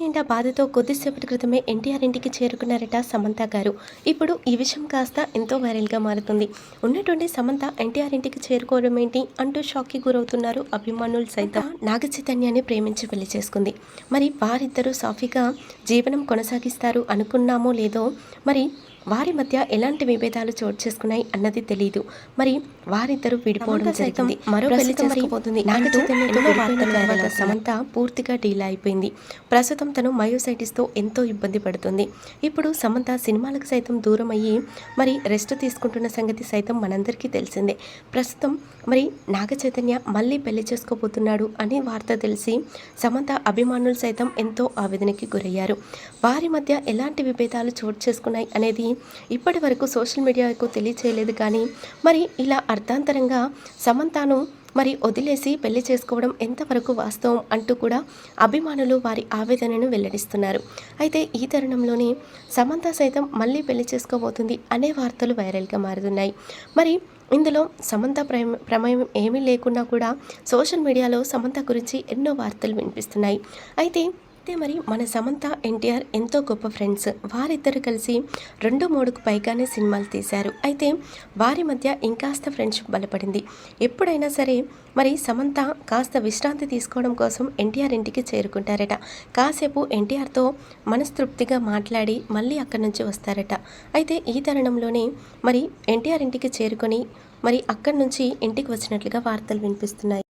నిండా బాధతో కొద్దిసేపటి క్రితమే ఎన్టీఆర్ ఇంటికి చేరుకున్నారట సమంత గారు. ఇప్పుడు ఈ విషయం కాస్త ఎంతో వైరల్గా మారుతుంది. ఉన్నటువంటి సమంత ఎన్టీఆర్ ఇంటికి చేరుకోవడం ఏంటి అంటూ షాక్కి గురవుతున్నారు అభిమానులు సైతం. నాగ చైతన్యాన్ని ప్రేమించి పెళ్ళి చేసుకుంది. మరి వారిద్దరూ సాఫీగా జీవనం కొనసాగిస్తారు అనుకున్నామో లేదో మరి వారి మధ్య ఎలాంటి విభేదాలు చోటు చేసుకున్నాయి అన్నది తెలియదు మరి వారిద్దరూ విడిపోవడం జరిగింది. మరో పెళ్ళి తర్వాత సమంత పూర్తిగా డీల్ అయిపోయింది. ప్రస్తుతం తను మయోసైటిస్తో ఎంతో ఇబ్బంది పడుతుంది. ఇప్పుడు సమంత సినిమాలకు సైతం దూరం అయ్యి మరి రెస్ట్ తీసుకుంటున్న సంగతి సైతం మనందరికీ తెలిసిందే. ప్రస్తుతం మరి నాగ చైతన్య మళ్ళీ పెళ్ళి చేసుకోబోతున్నాడు అని వార్త తెలిసి సమంత అభిమానులు సైతం ఎంతో ఆవేదనకి గురయ్యారు. వారి మధ్య ఎలాంటి విభేదాలు చోటు చేసుకున్నాయి అనేది ఇప్పటి వరకు సోషల్ మీడియాకు తెలియచేయలేదు కానీ మరి ఇలా అర్థాంతరంగా సమంతను మరి వదిలేసి పెళ్ళి చేసుకోవడం ఎంతవరకు వాస్తవం అంటూ కూడా అభిమానులు వారి ఆవేదనను వెల్లడిస్తున్నారు. అయితే ఈ తరుణంలోనే సమంత సైతం మళ్ళీ పెళ్ళి చేసుకోబోతుంది అనే వార్తలు వైరల్గా మారుతున్నాయి. మరి ఇందులో సమంత ప్రమ ప్రమేయం ఏమీ లేకున్నా కూడా సోషల్ మీడియాలో సమంత గురించి ఎన్నో వార్తలు వినిపిస్తున్నాయి. అయితే అయితే మరి మన సమంత ఎన్టీఆర్ ఎంతో గొప్ప ఫ్రెండ్స్. వారిద్దరు కలిసి రెండు మూడుకు పైగానే సినిమాలు తీశారు. అయితే వారి మధ్య ఇంకాస్త ఫ్రెండ్షిప్ బలపడింది. ఎప్పుడైనా సరే మరి సమంత కాస్త విశ్రాంతి తీసుకోవడం కోసం ఎన్టీఆర్ ఇంటికి చేరుకుంటారట. కాసేపు ఎన్టీఆర్తో మనస్తృప్తిగా మాట్లాడి మళ్ళీ అక్కడి నుంచి వస్తారట. అయితే ఈ తరుణంలోనే మరి ఎన్టీఆర్ ఇంటికి చేరుకొని మరి అక్కడి నుంచి ఇంటికి వచ్చినట్లుగా వార్తలు వినిపిస్తున్నాయి.